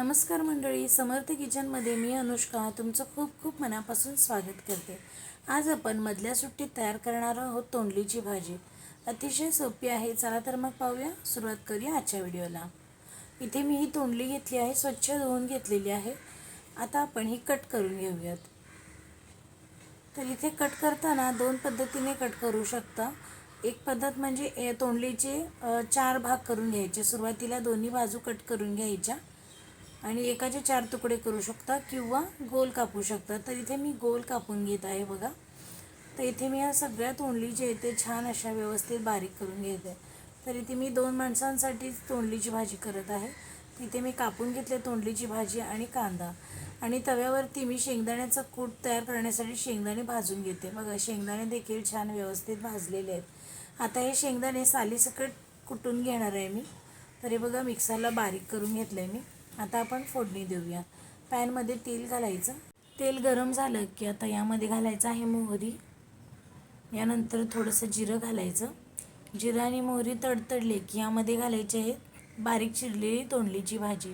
नमस्कार मंडळी समर्थ किचनमध्ये मी अनुष्का तुमचं खूप खूप मनापासून स्वागत करते. आज आपण मधल्या सुट्टीत तयार करणार आहोत तोंडलीची भाजी. अतिशय सोपी आहे चला तर मग पाहूया. सुरुवात करूया आजच्या व्हिडिओला. इथे मी ही तोंडली घेतली आहे स्वच्छ धुवून घेतलेली आहे. आता आपण ही कट करून घेऊयात. तर इथे कट करताना दोन पद्धतीने कट करू शकता. एक पद्धत म्हणजे ए- तोंडलीचे चार भाग करून घ्यायचे. सुरुवातीला दोन्ही बाजू कट करून घ्यायच्या. आणि एकाचे चार तुकडे करू शकता किंवा गोल कापू शकता. तर इथे मी गोल कापून घेत आहे बघा. तर इथे मी या सगळ्या तोंडली जे आहे ते छान अशा व्यवस्थित बारीक करून घेते. तर इथे मी दोन माणसांसाठीच तोंडलीची भाजी करत आहे. तिथे मी कापून घेतले तोंडलीची भाजी आणि कांदा. आणि तव्यावरती मी शेंगदाण्याचा कूट तयार करण्यासाठी शेंगदाणे भाजून घेते. बघा शेंगदाणे देखील छान व्यवस्थित भाजलेले आहेत. आता हे शेंगदाणे सालीसकट कुटून घेणार आहे मी. तर हे बघा मिक्सरला बारीक करून घेतलं आहे मी. आता आपण फोडणी देऊया. पॅनमध्ये तेल घालायचं. तेल गरम झालं की आता यामध्ये घालायचं आहे मोहरी. यानंतर थोडंसं जिरं घालायचं. जिरं आणि मोहरी तडतडले की यामध्ये घालायची आहे बारीक चिरलेली तोंडलीची भाजी.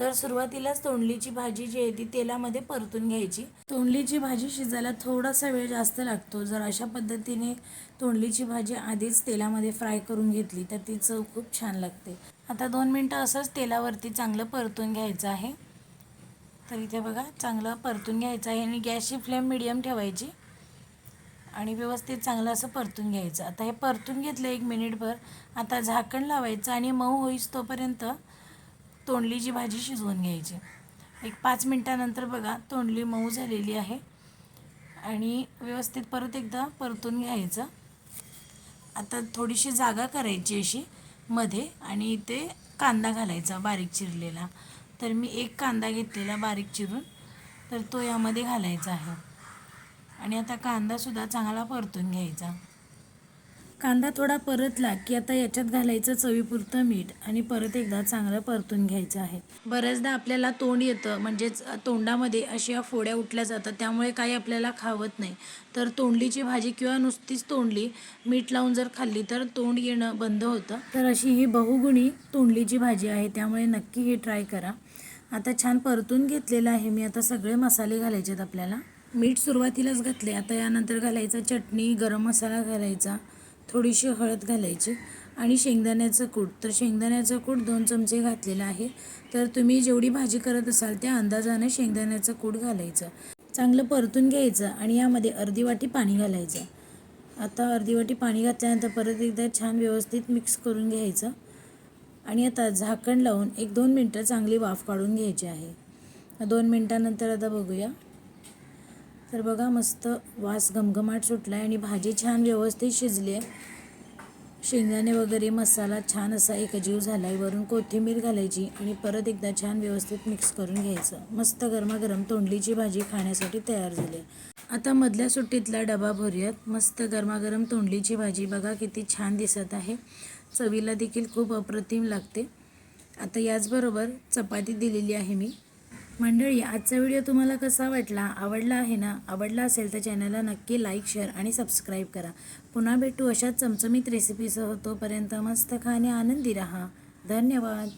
तर सुरुवातीलाच तोंडलीची भाजी जी आहे ती तेलामध्ये परतून घ्यायची. तोंडलीची भाजी शिजायला थोडासा वेळ जास्त लागतो. जर अशा पद्धतीने तोंडलीची भाजी आधीच तेलामध्ये फ्राय करून घेतली तर ती चव खूप छान लागते. आता दोन मिनटं असंच तेलावरती चांगलं परतून घ्यायचं आहे. तर इथे बघा चांगलं परतून घ्यायचं आहे आणि गॅसची फ्लेम मिडियम ठेवायची आणि व्यवस्थित चांगलं असं परतून घ्यायचं. आता हे परतून घेतलं एक मिनिटभर. आता झाकण लावायचं आणि मऊ होईस तोपर्यंत तोंडलीची भाजी शिजवून घ्यायची. एक पाच मिनटानंतर बघा तोंडली मऊ झालेली आहे. आणि व्यवस्थित परत एकदा परतून घ्यायचं. आता थोडीशी जागा करायची अशी मध्ये आणि इथे कांदा घालायचा बारीक चिरलेला. तर मी एक कांदा घेतलेला बारीक चिरून तर तो यामध्ये घालायचा आहे. आणि आता कांदासुद्धा चांगला परतून घ्यायचा. कांदा थोडा परतला की आता याच्यात घालायचं चवीपुरतं मीठ आणि परत एकदा चांगलं परतून घ्यायचं आहे. बऱ्याचदा आपल्याला तोंड येतं म्हणजेच तोंडामध्ये अशा फोड्या उठल्या जातात त्यामुळे काही आपल्याला खावत नाही. तर तोंडलीची भाजी किंवा नुसतीच तोंडली मीठ लावून जर खाल्ली तर तोंड येणं बंद होतं. तर अशी ही बहुगुणी तोंडलीची भाजी आहे त्यामुळे नक्की ही ट्राय करा. आता छान परतून घेतलेलं आहे मी आता सगळे मसाले घालायचे आहेत आपल्याला. मीठ सुरुवातीलाच घातले आता यानंतर घालायचा चटणी गरम मसाला घालायचा. थोडीशी हळद घालायची आणि शेंगदाण्याचं कूट. तर शेंगदाण्याचं कूट दोन चमचे घातलेलं आहे. तर तुम्ही जेवढी भाजी करत असाल त्या अंदाजाने शेंगदाण्याचं कूट घालायचं. चांगलं परतून घ्यायचं आणि यामध्ये अर्धी वाटी पाणी घालायचं. आता अर्धी वाटी पाणी घातल्यानंतर परत एकदा छान व्यवस्थित मिक्स करून घ्यायचं. आणि आता झाकण लावून एक दोन मिनटं चांगली वाफ काढून घ्यायची आहे. दोन मिनटानंतर आता बघूया. तर बघा मस्त वास घमघमाट सुटला आहे आणि भाजी छान व्यवस्थित शिजली आहे शेंगदाणे वगैरे मसाला छान असा एकजीव झाला आहे वरून कोथिंबीर घालायची आणि परत एकदा छान व्यवस्थित मिक्स करून घ्यायचं. मस्त गरमागरम तोंडलीची भाजी खाण्यासाठी तयार झाली आहे आता मधल्या सुट्टीतला डबा भरूयात. मस्त गरमागरम तोंडलीची भाजी बघा किती छान दिसत आहे. चवीला देखील खूप अप्रतिम लागते. आता याचबरोबर चपाती दिलेली आहे मी. मंडळी आजचा व्हिडिओ तुम्हाला कसा वाटला? आवडला आहे ना? आवडला असेल तर चॅनलला नक्की लाईक शेअर आणि सबस्क्राईब करा. पुन्हा भेटू अशाच चमचमीत रेसिपीसह तोपर्यंत मस्त खा आणि आनंदी राहा. धन्यवाद.